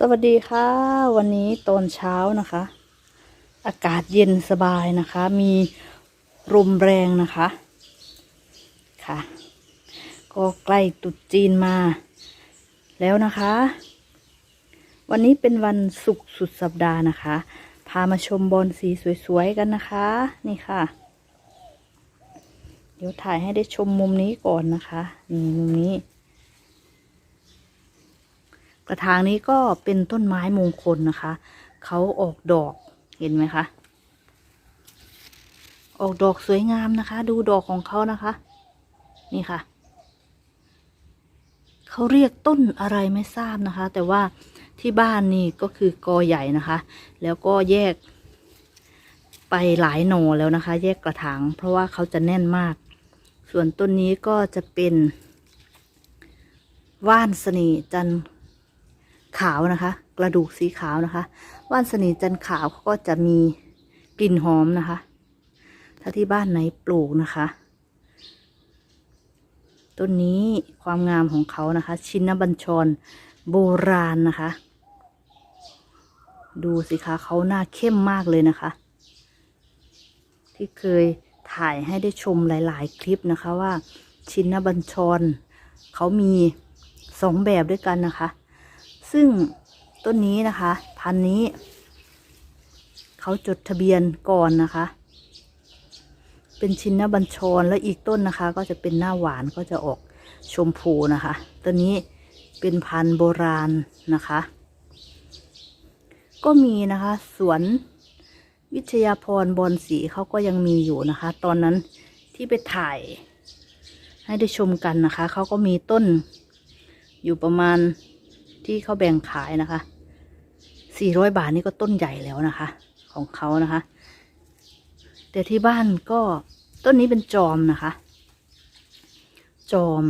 สวัสดีค่ะ วันนี้ตอนเช้านะคะ อากาศเย็นสบายนะคะ มีลมแรงนะคะค่ะ ก็ใกล้ตรุษจีนมา แล้วนะคะ วันนี้เป็นวันศุกร์สุดสัปดาห์นะคะ พามาชมบอลสีสวยๆกันนะคะ นี่ค่ะ เดี๋ยวถ่ายให้ได้ชมมุมนี้ก่อนนะคะ นี่มุมนี้ กระถางนี้ก็เป็นต้นไม้มงคลนะคะ เขาออกดอกเห็นไหมคะ ออกดอกสวยงามนะคะ ดูดอกของเขานะคะ นี่ค่ะ เขาเรียกต้นอะไรไม่ทราบนะคะ แต่ว่าที่บ้านนี่ก็คือกอใหญ่นะคะ แล้วก็แยกไปหลายหน่อแล้วนะคะ แยกกระถาง เพราะว่าเขาจะแน่นมาก ส่วนต้นนี้ก็จะเป็น ว่านสนีจันทร์ ขาวนะคะ กระดูกสีขาวนะคะ ว่านสนีจันขาวเขาก็จะมีกลิ่นหอมนะคะ ถ้าที่บ้านไหนปลูกนะคะ ต้นนี้ความงามของเขานะคะ ชินบัญชรโบราณนะคะ ดูสิคะเขาหน้าเข้มมากเลยนะคะ ที่เคยถ่ายให้ได้ชมหลาย ๆ คลิปนะคะว่า ชินบัญชรเขามีสองแบบด้วยกันนะคะ ซึ่งต้นนี้นะคะ พันนี้ เขาจดทะเบียนก่อนนะคะ เป็นชินนบัญชรและอีกต้นนะคะ ก็จะเป็นหน้าหวานก็จะออกชมพูนะคะต้นนี้เป็นพันธุ์โบราณนะคะ ก็มีนะคะ สวนวิทยาพรบอนสีเขาก็ยังมีอยู่นะคะ ตอนนั้นที่ไปถ่ายให้ได้ชมกันนะคะ เขาก็มีต้นอยู่ประมาณ ที่เขาแบ่งขายนะคะ400บาทนี่ก็ต้นใหญ่แล้วนะคะ ของเขานะคะ แต่ที่บ้านก็ต้นนี้เป็นจอมนะคะ จอม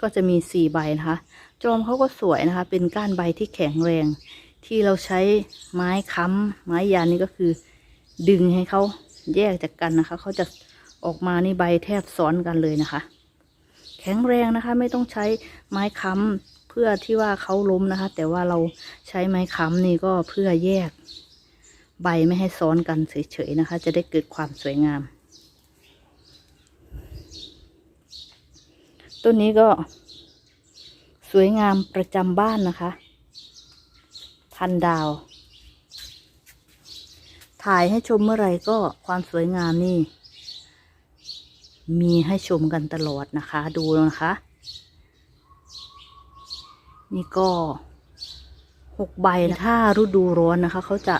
ก็จะมีสี่ใบนะคะ จอมเขาก็สวยนะคะ เป็นก้านใบที่แข็งแรง ที่เราใช้ไม้ค้ำไม้ยานนี่ก็คือ ดึงให้เขาแยกจากกันนะคะ เขาจะออกมานี่ใบแทบซ้อนกันเลยนะคะ แข็งแรงนะคะ ไม่ต้องใช้ไม้ค้ำ พื่อที่ว่าเขาล้มนะคะ แต่ว่าเราใช้ไม้ค้ำนี่ก็เพื่อแยกใบไม่ให้ซ้อนกันเฉยๆนะคะ จะได้เกิดความสวยงาม ต้นนี้ก็สวยงามประจำบ้านนะคะ พันดาว ถ่ายให้ชมเมื่อไรก็ความสวยงามนี่ มีให้ชมกันตลอดนะคะ ดูนะคะ นี่ก็หกใบนะถ้าฤดูร้อนนะคะ เขาจะ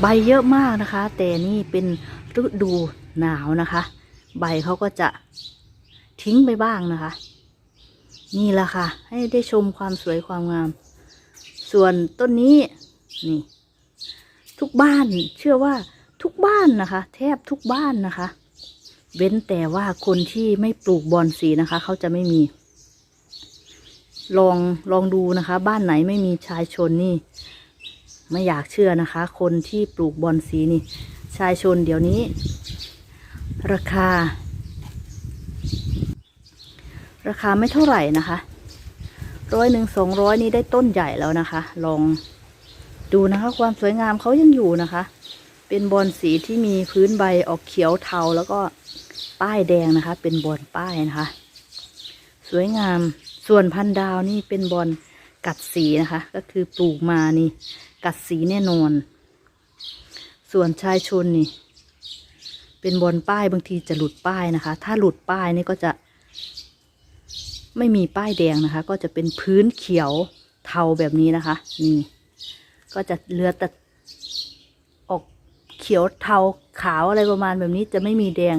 ใบเยอะมากนะคะ แต่นี่เป็นฤดูหนาวนะคะ ใบเขาก็จะทิ้งไปบ้างนะคะ นี่แหละค่ะ ให้ได้ชมความสวยความงาม ส่วนต้นนี้นี่ ทุกบ้านเชื่อว่าทุกบ้านนะคะ แทบทุกบ้านนะคะ เว้นแต่ว่าคนที่ไม่ปลูกบอนสีนะคะ เขาจะไม่มี ลองลองดูนะคะ บ้านไหนไม่มีชายชนนี่ ไม่อยากเชื่อนะคะ คนที่ปลูกบอนสีนี่ ชายชนเดี๋ยวนี้ ราคา ราคาไม่เท่าไหร่นะคะร้อยหนึ่งสองร้อยนี่ได้ต้นใหญ่แล้วนะคะ ลองดูนะคะ ความสวยงามเขายังอยู่นะคะ เป็นบอนสีที่มีพื้นใบออกเขียวเทาแล้วก็ป้ายแดงนะคะ เป็นบอนป้ายนะคะ สวยงาม ส่วนพันดาวนี่เป็นบอนกัดสีนะคะ ก็คือปลูกมานี่ กัดสีแน่นอน ส่วนชายชนนี่ เป็นบอนป้ายบางทีจะหลุดป้ายนะคะ ถ้าหลุดป้ายนี่ก็จะ ไม่มีป้ายแดงนะคะ ก็จะเป็นพื้นเขียวเทาแบบนี้นะคะ นี่ ก็จะเหลือแต่ออกเขียวเทาขาวอะไรประมาณแบบนี้จะไม่มีแดง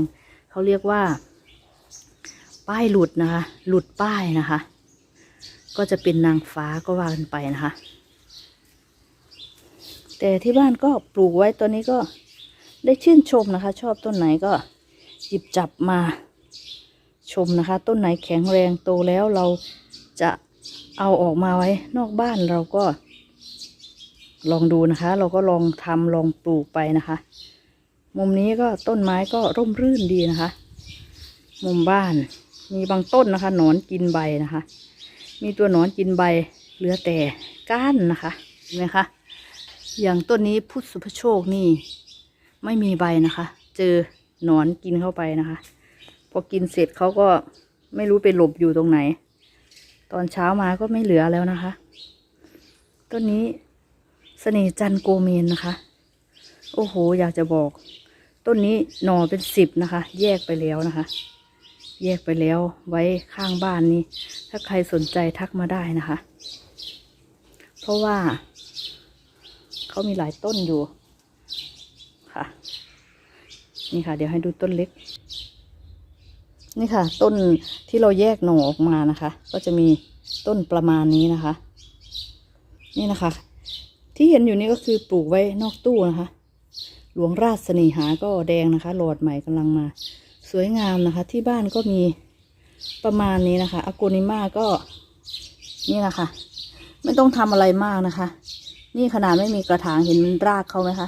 เขาเรียกว่า ป้ายหลุดนะคะ หลุดป้ายนะคะ ก็จะเป็นนางฟ้าก็ว่ากันไปนะคะ แต่ที่บ้านก็ปลูกไว้ตัวนี้ก็ได้ชื่นชมนะคะ ชอบต้นไหนก็หยิบจับมาชมนะคะ ต้นไหนแข็งแรงโตแล้วเราจะเอาออกมาไว้นอกบ้านเราก็ ลองดูนะคะ เราก็ลองทำลองปลูกไปนะคะ มุมนี้ก็ต้นไม้ก็ร่มรื่นดีนะคะ มุมบ้านมีบางต้นนะคะหนอนกินใบนะคะ มีตัวหนอนกินใบเหลือแต่ก้านนะคะเห็นไหมคะอย่างต้นนี้พุทธสุภโชคนี่ไม่มีใบนะคะ เจอหนอนกินเข้าไปนะคะ พอกินเสร็จเขาก็ไม่รู้ไปหลบอยู่ตรงไหน ตอนเช้ามาก็ไม่เหลือแล้วนะคะ ต้นนี้เสน่จันโกเมนนะคะ โอ้โห อยากจะบอก ต้นนี้หน่อเป็นสิบนะคะ แยกไปแล้วนะคะ แยกไปแล้วไว้ข้างบ้านนี้ ถ้าใครสนใจทักมาได้นะคะ เพราะว่า เขามีหลายต้นอยู่ค่ะ นี่ค่ะ เดี๋ยวให้ดูต้นเล็ก นี่ค่ะ ต้นที่เราแยกหน่อออกมานะคะ ก็จะมีต้นประมาณนี้นะคะ นี่นะคะ ที่เห็นอยู่นี่ก็คือปลูกไว้นอกตู้นะคะ หลวงราชเสน่หาก็แดงนะคะหลอดใหม่กำลังมา สวยงามนะคะ ที่บ้านก็มีประมาณนี้นะคะอโกนิมาก็นี่นะคะ ไม่ต้องทำอะไรมากนะคะ นี่ขนาดไม่มีกระถางเห็นรากเขาไหมคะ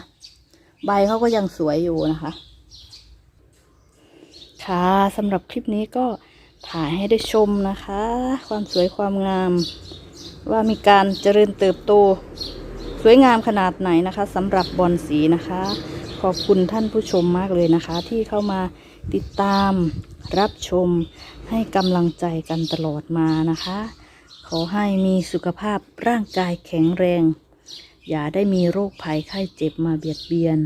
ใบเขาก็ยังสวยอยู่นะคะ ค่ะสำหรับคลิปนี้ก็ถ่ายให้ได้ชมนะคะ ความสวยความงาม ว่ามีการเจริญเติบโต สวยงามขนาดไหนนะคะสำหรับบอนสีนะคะ ขอบคุณท่านผู้ชมมากเลยนะคะ ที่เข้ามาติดตามรับชมให้กำลังใจกันตลอดมานะคะ ขอให้มีสุขภาพร่างกายแข็งแรง อย่าได้มีโรคภัยไข้เจ็บมาเบียดเบียน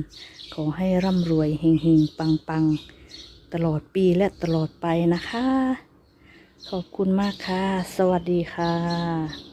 ขอให้ร่ำรวยเฮงเฮงปังปังๆ ตลอดปีและตลอดไปนะคะ ขอบคุณมากค่ะ สวัสดีค่ะ